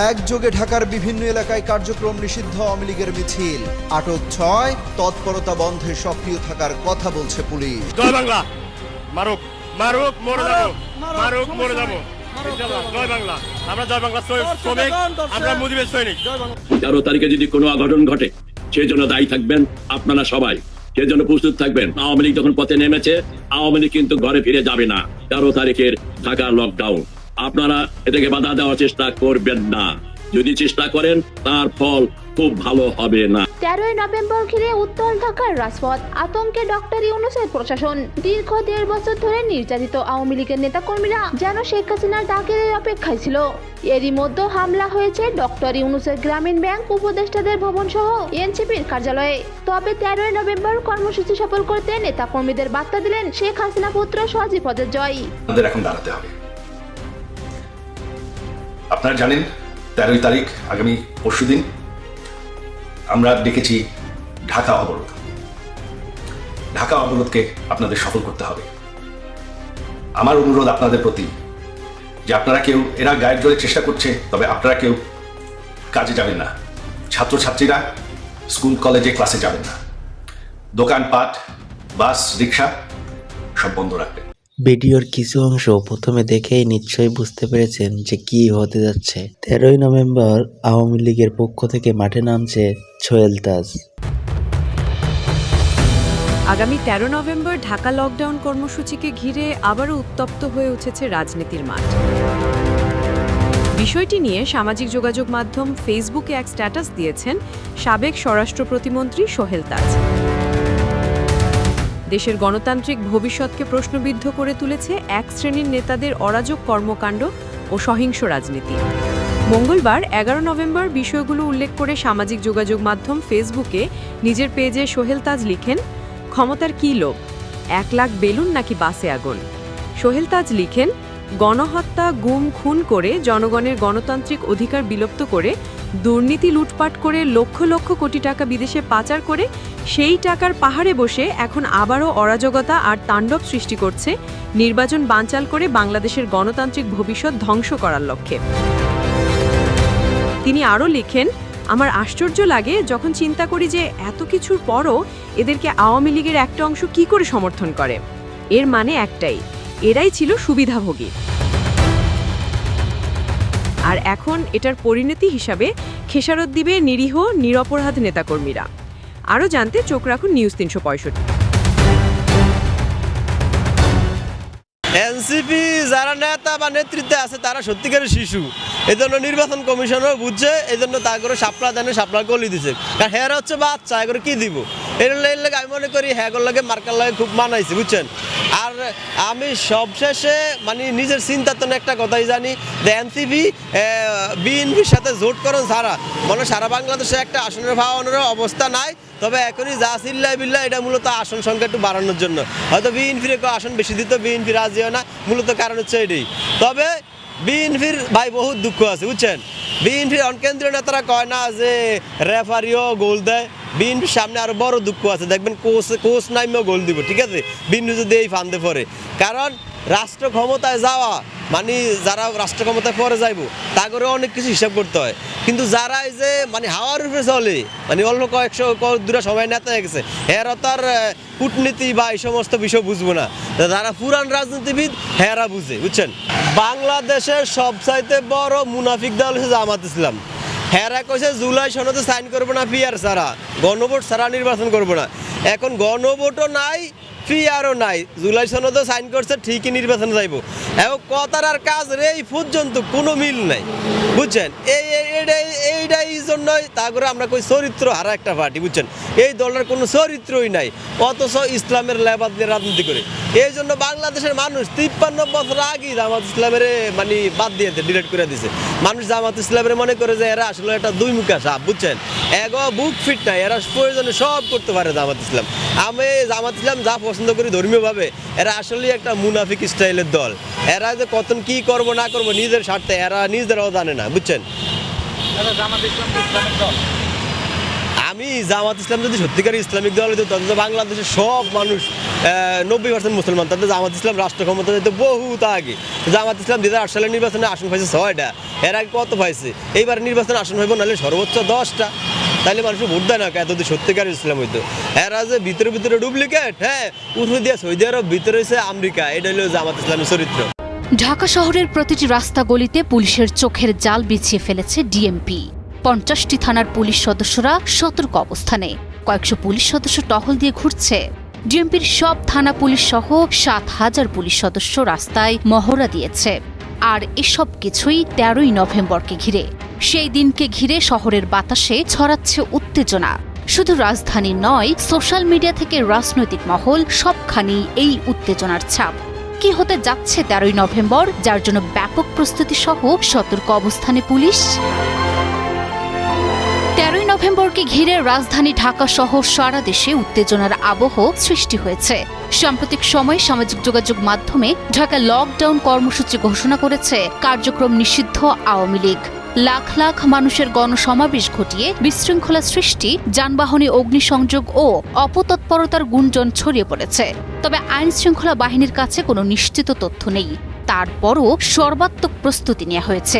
একযোগে ঢাকার বিভিন্ন এলাকায় কার্যক্রম নিষিদ্ধ আওয়ামী লীগের মিছিল। আটক ছয় তৎপরতা বন্ধে সক্রিয় থাকার কথা বলছে পুলিশ। জয় বাংলা। মারুক মারুক মরে যাব। মারুক মরে যাব। জয় বাংলা। আমরা জয় বাংলা শ্রমিক শ্রমিক, আমরা মুজিবের সৈনিক। তেরো তারিখে যদি কোনো অঘটন ঘটে সেই জন্য দায়ী থাকবেন আপনারা সবাই। সেই জন্য প্রস্তুত থাকবেন। আওয়ামী লীগ যখন পথে নেমেছে আওয়ামী লীগ কিন্তু ঘরে ফিরে যাবে না। তেরো তারিখের ঢাকা লকডাউন আপনারা এটাকে বাধা দেওয়ার চেষ্টা করবেন না। যদি চেষ্টা করেন তার ফল খুব ভালো হবে না। তেরোই নভেম্বর ঘিরে উত্তর ঢাকার রাজপথ আতঙ্কে ডক্টর ইউনুসের প্রশাসন। দীর্ঘ দেড় বছর ধরে নির্যাতিত আওয়ামী লীগের নেতাকর্মীরা যেন শেখ হাসিনার ডাকের অপেক্ষায় ছিল। এরই মধ্যে হামলা হয়েছে ডক্টর ইউনুসের গ্রামীণ ব্যাংক উপদেষ্টাদের ভবন সহ এনসিপির কার্যালয়ে। তবে তেরোই নভেম্বর কর্মসূচি সফল করতে নেতাকর্মীদের বার্তা দিলেন শেখ হাসিনা পুত্র সজীব হজের জয়। আমাদের এখন দাঁড়াতে হবে। আপনারা জানেন তেরোই তারিখ আগামী পরশুদিন আমরা ডেকেছি ঢাকা অবরোধ। ঢাকা অবরোধকে আপনাদের সফল করতে হবে। আমার অনুরোধ আপনাদের প্রতি যে আপনারা কেউ এরা গায়ের জোরে চেষ্টা করছে, তবে আপনারা কেউ কাজে যাবেন না। ছাত্রছাত্রীরা স্কুল, কলেজে ক্লাসে যাবেন না। দোকানপাট, বাস, রিক্সা সব বন্ধ রাখবেন। ভিডিওর কিছু অংশ প্রথমে দেখেই নিশ্চয়ই বুঝতে পেরেছেন যে কি হতে যাচ্ছে। তেরোই নভেম্বর আওয়ামী লীগের পক্ষ থেকে মাঠে নামছে সোহেল তাজ। আগামী তেরো নভেম্বর ঢাকা লকডাউন কর্মসূচিকে ঘিরে আবারও উত্তপ্ত হয়ে উঠেছে রাজনীতির মাঠ। বিষয়টি নিয়ে সামাজিক যোগাযোগ মাধ্যম ফেসবুকে এক স্ট্যাটাস দিয়েছেন সাবেক স্বরাষ্ট্র প্রতিমন্ত্রী সোহেল তাজ। দেশের গণতান্ত্রিক ভবিষ্যৎকে প্রশ্নবিদ্ধ করে তুলেছে এক শ্রেণির নেতাদের অরাজক কর্মকাণ্ড ও সহিংস রাজনীতি। মঙ্গলবার এগারো নভেম্বর বিষয়গুলো উল্লেখ করে সামাজিক যোগাযোগ মাধ্যম ফেসবুকে নিজের পেজে সোহেল তাজ লিখেন, ক্ষমতার কী লোভ? এক লাখ বেলুন নাকি বাসে আগুন? সোহেল তাজ লিখেন গণহত্যা, গুম, খুন করে জনগণের গণতান্ত্রিক অধিকার বিলুপ্ত করে, দুর্নীতি লুটপাট করে লক্ষ লক্ষ কোটি টাকা বিদেশে পাচার করে, সেই টাকার পাহাড়ে বসে এখন আবারও অরাজকতা আর তাণ্ডব সৃষ্টি করছে, নির্বাচন বানচাল করে বাংলাদেশের গণতান্ত্রিক ভবিষ্যৎ ধ্বংস করার লক্ষ্যে। তিনি আরও লিখেন, আমার আশ্চর্য লাগে যখন চিন্তা করি যে এত কিছুর পরও এদেরকে আওয়ামী লীগের একটা অংশ কি করে সমর্থন করে। এর মানে একটাই এরাই ছিল সুবিধাভোগী। আর এখন এটার পরিণতি হিসাবে খেসারত দিবে নিরীহ, নিরপরাধ নেতাকর্মীরা। আরও জানতে চোখ রাখুন নিউজ তিনশো পঁয়ষট্টি। এনসিপি যারা নেতা বা নেতৃত্বে আছে, তারা সত্যিকারের শিশু। এই জন্য নির্বাচন কমিশনও বুঝছে এই জন্য তা করে সাপলা দেনে, সাপলা গলি দিছে। কারণ হ্যাঁ হচ্ছে বাচ্চা, এগুলো কি দিব? এর লাগে আমি মনে করি হ্যাঁ লাগে মার্কার লাগে খুব মানাইছে, বুঝছেন? আর আমি সবশেষে মানে নিজের চিন্তার তো একটা কথাই জানি, যে এনসিপি বিএনপির সাথে জোট করুন সারা। মানে সারা বাংলাদেশে একটা আসনের ভাবানোর অবস্থা নাই, তবে এখনই যা চিল্লা বিল্লা এটা মূলত আসন সংখ্যা একটু বাড়ানোর জন্য। হয়তো বিএনপির আসন বেশি দিত, বিএনপি রাজি হয় না, মূলত কারণ হচ্ছে এটাই। তবে বিএনপির, ভাই, বহুত দুঃখ আছে, বুঝছেন? বিএনপির অনকেন্দ্রীয় নেতারা কয় না যে রেফারিও গোল দেয়। বিএনপির সামনে আরও বড় দুঃখ আছে। দেখবেন কোচ কোচ নাইমেও গোল দিব, ঠিক আছে? বিএনপি যদি এই ফান্দে পড়ে। কারণ রাষ্ট্র ক্ষমতায় যাওয়া মানে যারা রাষ্ট্র ক্ষমতায় পরে যাইব, তা করে অনেক কিছু হিসাব করতে হয়। কিন্তু যারা এই যে মানে হাওয়ার উপরে চলে মানে অল্প কয়েকশো দূরে সবাই নেতা হয়ে গেছে, হেরা তার কূটনীতি বা এই সমস্ত বিষয় বুঝব না। যারা পুরান রাজনীতিবিদ, হেরা বুঝে, বুঝছেন? বাংলাদেশের সবচাইতে বড় মুনাফিক দল হচ্ছে জামাত ইসলাম। হেরা কইছে, জুলাই সনদে সাইন করব না পিয়ার ছাড়া। গণভোট ছাড়া নির্বাচন করব না। এখন গণভোটও নাই, পিয়ারও নাই। জুলাই সনদে সাইন করছে, ঠিকই নির্বাচনে যাইব। এবং কথার আর কাজ রে, এই পর্যন্ত কোনো মিল নাই। বুঝছেন? এই এই- এইটাই এই জন্যই তা করে আমরা কই চরিত্র হারা একটা পার্টি, বুঝছেন? এই দলটার কোনো চরিত্রই নাই। অথচ ইসলামের লেবাদ দিয়ে রাজনীতি করে। এই জন্য বাংলাদেশের মানুষ তিপ্পান্ন বছর আগেই জামাত ইসলামের মানে বাদ দিয়েছে ডিলেট করে দিছে। মানুষ জামাত ইসলামের মনে করে যে এরা আসলে একটা দুই মুখা সাপ বুঝছেন? এগো বুক ফিট নাই এরা প্রয়োজনে সব করতে পারে জামাত ইসলাম। আমি জামাত ইসলাম যা পছন্দ করি ধর্মীয়ভাবে এরা আসলে একটা মুনাফিক স্টাইলের দল। এরা যে কতন কি করব না করব নিজের স্বার্থে এরা নিজেরাও জানে না বুঝছেন? আমি জামাত ইসলাম যদি সত্যিকার ইসলামিক দল হতো তাহলে বাংলাদেশের সব মানুষ নব্বই পার্সেন্ট মুসলমান তাদের জামাত ইসলাম রাষ্ট্র ক্ষমতা যেতে বহুত আগে। জামাত ইসলাম দু হাজার আট সালের নির্বাচনে আসন পাইছে ছয়টা, এর আগে কত পাইছে? এইবার নির্বাচনে আসন হইব নাহলে সর্বোচ্চ দশটা। তাহলে মানুষ ভোট দেয় না এত যদি সত্যিকার ইসলাম হইতো। এরা যে ভিতরে ভিতরে ডুপ্লিকেট হ্যাঁ? উঠে দিয়ে সৌদি আরব, ভিতরে হচ্ছে আমেরিকা। এটা হলো জামাত ইসলামের চরিত্র। ঢাকা শহরের প্রতিটি রাস্তা গলিতে পুলিশের চোখের জাল বিছিয়ে ফেলেছে ডিএমপি। পঞ্চাশটি থানার পুলিশ সদস্যরা সতর্ক অবস্থানে। কয়েকশো পুলিশ সদস্য টহল দিয়ে ঘুরছে। ডিএমপির সব থানা পুলিশ সহ সাত হাজার পুলিশ সদস্য রাস্তায় মহড়া দিয়েছে। আর এসব কিছুই তেরোই নভেম্বরকে ঘিরে। সেই দিনকে ঘিরে শহরের বাতাসে ছড়াচ্ছে উত্তেজনা। শুধু রাজধানী নয়, সোশ্যাল মিডিয়া থেকে রাজনৈতিক মহল সবখানি এই উত্তেজনার ছাপ। কি হতে যাচ্ছে তেরোই নভেম্বর, যার জন্য ব্যাপক প্রস্তুতি সহ সতর্ক অবস্থানে পুলিশ? নভেম্বরকে ঘিরে রাজধানী ঢাকা সহ সারা দেশে উত্তেজনার আবহ সৃষ্টি হয়েছে। সাম্প্রতিক সময়ে সামাজিক যোগাযোগ মাধ্যমে ঢাকা লকডাউন কর্মসূচি ঘোষণা করেছে কার্যক্রম নিষিদ্ধ আওয়ামী লীগ। লাখ লাখ মানুষের গণসমাবেশ ঘটিয়ে বিশৃঙ্খলা সৃষ্টি, যানবাহনে অগ্নিসংযোগ ও অপতৎপরতার গুঞ্জন ছড়িয়ে পড়েছে। তবে আইন শৃঙ্খলা বাহিনীর কাছে কোনো নিশ্চিত তথ্য নেই। তারপরও সর্বাত্মক প্রস্তুতি নেওয়া হয়েছে।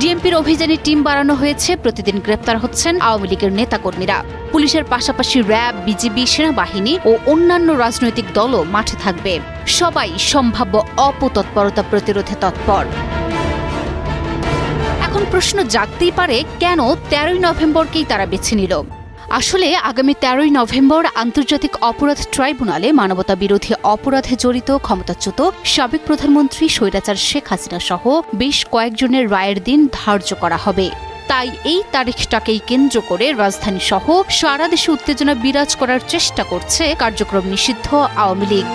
ডিএমপির অভিযানে টিম বাড়ানো হয়েছে, প্রতিদিন গ্রেপ্তার হচ্ছেন আওয়ামী লীগের নেতাকর্মীরা। পুলিশের পাশাপাশি র্যাব, বিজিবি, সেনাবাহিনী ও অন্যান্য রাজনৈতিক দলও মাঠে থাকবে। সবাই সম্ভাব্য অপতৎপরতা প্রতিরোধে তৎপর। এখন প্রশ্ন জাগতেই পারে, কেন তেরোই নভেম্বরকেই তারা বেছে নিল? আসলে আগামী তেরোই নভেম্বর আন্তর্জাতিক অপরাধ ট্রাইব্যুনালে মানবতা বিরোধী অপরাধে জড়িত ক্ষমতাচ্যুত সাবেক প্রধানমন্ত্রী স্বৈরাচার শেখ হাসিনা সহ বেশ কয়েকজনের রায়ের দিন ধার্য করা হবে। তাই এই তারিখটাকেই কেন্দ্র করে রাজধানী সহ সারা দেশে উত্তেজনা বিরাজ করার চেষ্টা করছে কার্যক্রম নিষিদ্ধ আওয়ামী লীগ।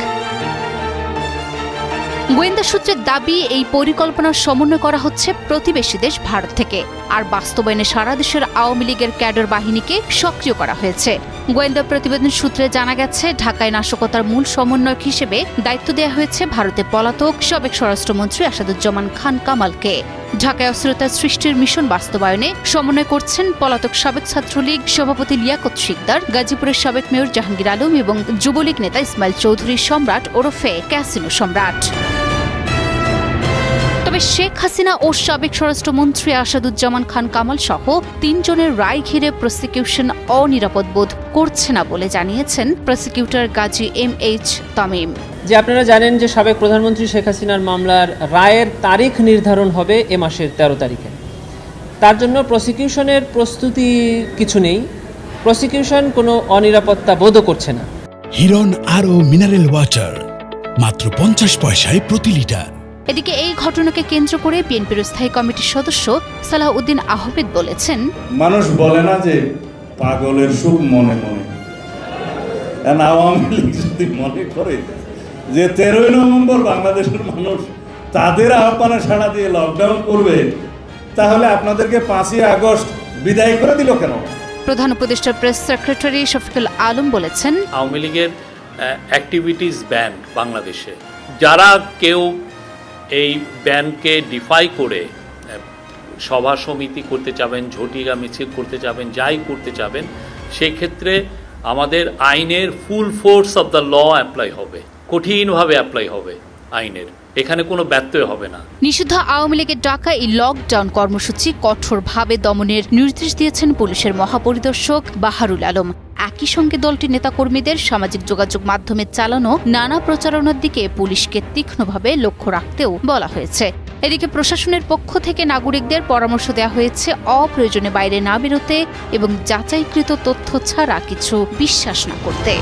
গোয়েন্দা সূত্রের দাবি, এই পরিকল্পনার সমন্বয় করা হচ্ছে প্রতিবেশী দেশ ভারত থেকে। আর বাস্তবায়নে সারা দেশের আওয়ামী লীগের ক্যাডার বাহিনীকে সক্রিয় করা হয়েছে। গোয়েন্দা প্রতিবেদন সূত্রে জানা গেছে, ঢাকায় নাশকতার মূল সমন্বয়ক হিসেবে দায়িত্ব দেওয়া হয়েছে ভারতে পলাতক সাবেক স্বরাষ্ট্রমন্ত্রী আসাদুজ্জামান খান কামালকে। ঢাকায় অস্থিরতা সৃষ্টির মিশন বাস্তবায়নে সমন্বয় করছেন পলাতক সাবেক ছাত্রলীগ সভাপতি লিয়াকত শিকদার, গাজীপুরের সাবেক মেয়র জাহাঙ্গীর আলম এবং যুবলীগ নেতা ইসমাইল চৌধুরী সম্রাট ওরফে ক্যাসিনো সম্রাট। তবে শেখ হাসিনা ও সাবেক স্বরাষ্ট্রমন্ত্রী আসাদুজ্জামান খান কামাল সহ তিনজনের রায় ঘিরে প্রসিকিউশন অনিরাপদ বোধ করছে না বলে জানিয়েছেন prosecutor Gazi M H Tamim. যে আপনারা জানেন যে সাবেক প্রধানমন্ত্রী শেখ হাসিনার মামলার রায়ের তারিখ নির্ধারণ হবে এ মাসের তেরো তারিখে। তার জন্য প্রসিকিউশনের প্রস্তুতি কিছু নেই। প্রসিকিউশন কোনো অনিরাপত্তা বোধও করছে না। হিরন আরও মিনারেল ওয়াটার মাত্র পঞ্চাশ পয়সায় প্রতি লিটার। এদিকে এই ঘটনাকে কেন্দ্র করে বিএনপির স্থায়ী কমিটির সদস্য সালাহউদ্দিন আহমেদ বলেছেন মানুষ বলে না যে পাগলের সুখ মনে মনে। আওয়ামী লীগ যদি মনে করে যে তেরোই নভেম্বর বাংলাদেশের মানুষ তাদের আহ্বানে সাড়া দিয়ে লকডাউন করবে তাহলে আপনাদেরকে পাঁচই আগস্ট বিদায় করে দিল কেন? প্রধান উপদেষ্টার প্রেস সেক্রেটারি শফিকুল আলম বলেছেন আওয়ামী লীগের অ্যাক্টিভিটিস ব্যান বাংলাদেশে। যারা কেউ এই ব্যানকে ডিফাই করে সভা সমিতি করতে চাবেন, ঝটিকা মিছিল করতে চাবেন, যাই করতে চাবেন সেই ক্ষেত্রে আমাদের আইনের full force of the law apply হবে, কঠিনভাবে অ্যাপ্লাই হবে আইনের, এখানে কোনো ব্যত্যয় হবে না। নিষিদ্ধ আওয়ামী লীগের ডাকা এই লকডাউন কর্মসূচি কঠোরভাবে দমনের নির্দেশ দিয়েছেন পুলিশের মহাপরিদর্শক বাহারুল আলম। একই সঙ্গে দলটির নেতাকর্মীদের সামাজিক যোগাযোগ মাধ্যমে চালানো নানা প্রচারণার দিকে পুলিশকে তীক্ষ্ণভাবে লক্ষ্য রাখতেও বলা হয়েছে। এদিকে প্রশাসনের পক্ষ থেকে নাগরিকদের পরামর্শ দেওয়া হয়েছে, অপ্রয়োজনে বাইরে না বেরোতে এবং যাচাইকৃত তথ্য ছাড়া কিছু বিশ্বাস না করতে।